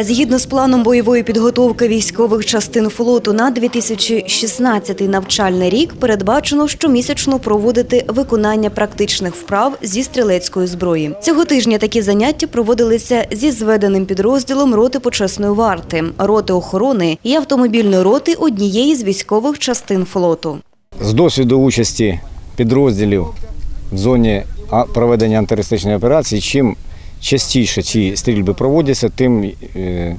Згідно з планом бойової підготовки військових частин флоту на 2016 навчальний рік передбачено щомісячно проводити виконання практичних вправ зі стрілецької зброї. Цього тижня такі заняття проводилися зі зведеним підрозділом роти почесної варти, роти охорони і автомобільної роти однієї з військових частин флоту. З досвіду участі підрозділів в зоні проведення антитерористичної операції, чим частіше ці стрільби проводяться, тим е,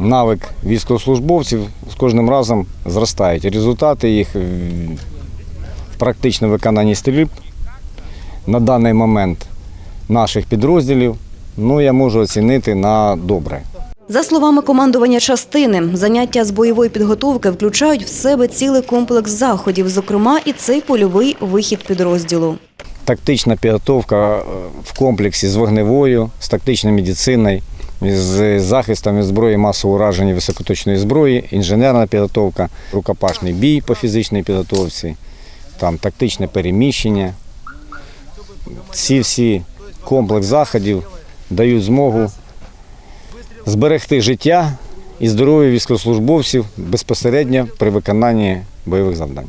навик військовослужбовців з кожним разом зростають. Результати їх в практичному виконанні стрільб на даний момент наших підрозділів ну, я можу оцінити на добре. За словами командування частини, заняття з бойової підготовки включають в себе цілий комплекс заходів, зокрема і цей польовий вихід підрозділу. Тактична підготовка е, в комплексі з вогневою, з тактичною медициною, з захистом від зброї масового ураження високоточної зброї, інженерна підготовка, рукопашний бій по фізичній підготовці, там тактичне переміщення. Ці всі комплекс заходів дають змогу зберегти життя і здоров'я військовослужбовців безпосередньо при виконанні бойових завдань.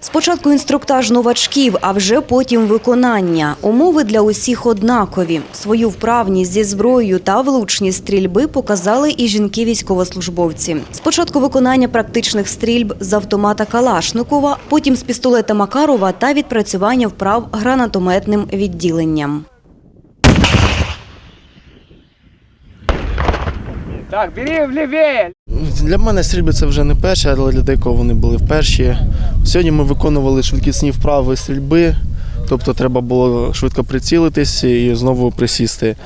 Спочатку інструктаж новачків, а вже потім виконання. Умови для усіх однакові. Свою вправність зі зброєю та влучність стрільби показали і жінки-військовослужбовці. Спочатку виконання практичних стрільб з автомата Калашникова, потім з пістолета Макарова та відпрацювання вправ гранатометним відділенням. Так, бери влівее. Для мене стрільби це вже не перше, але для декого вони були вперші. Сьогодні ми виконували швидкісні вправи стрільби, тобто треба було швидко прицілитись і знову присісти.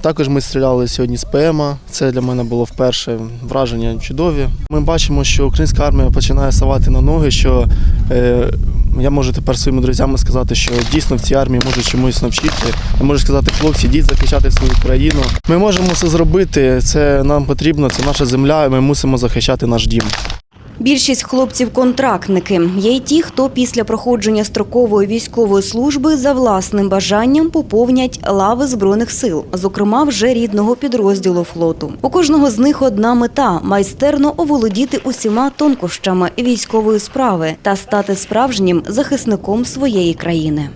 Також ми стріляли сьогодні з ПМа. Це для мене було вперше враження чудові. Ми бачимо, що українська армія починає ставати на ноги. Що е, я можу тепер своїми друзями сказати, що дійсно в цій армії можуть чомусь навчити. Я можу сказати, хлопці, йдіть захищати свою країну. Ми можемо все зробити. Це нам потрібно, це наша земля. Ми мусимо захищати наш дім. Більшість хлопців контрактники. Є й ті, хто після проходження строкової військової служби за власним бажанням поповнять лави збройних сил, зокрема вже рідного підрозділу флоту. У кожного з них одна мета майстерно оволодіти усіма тонкощами військової справи та стати справжнім захисником своєї країни.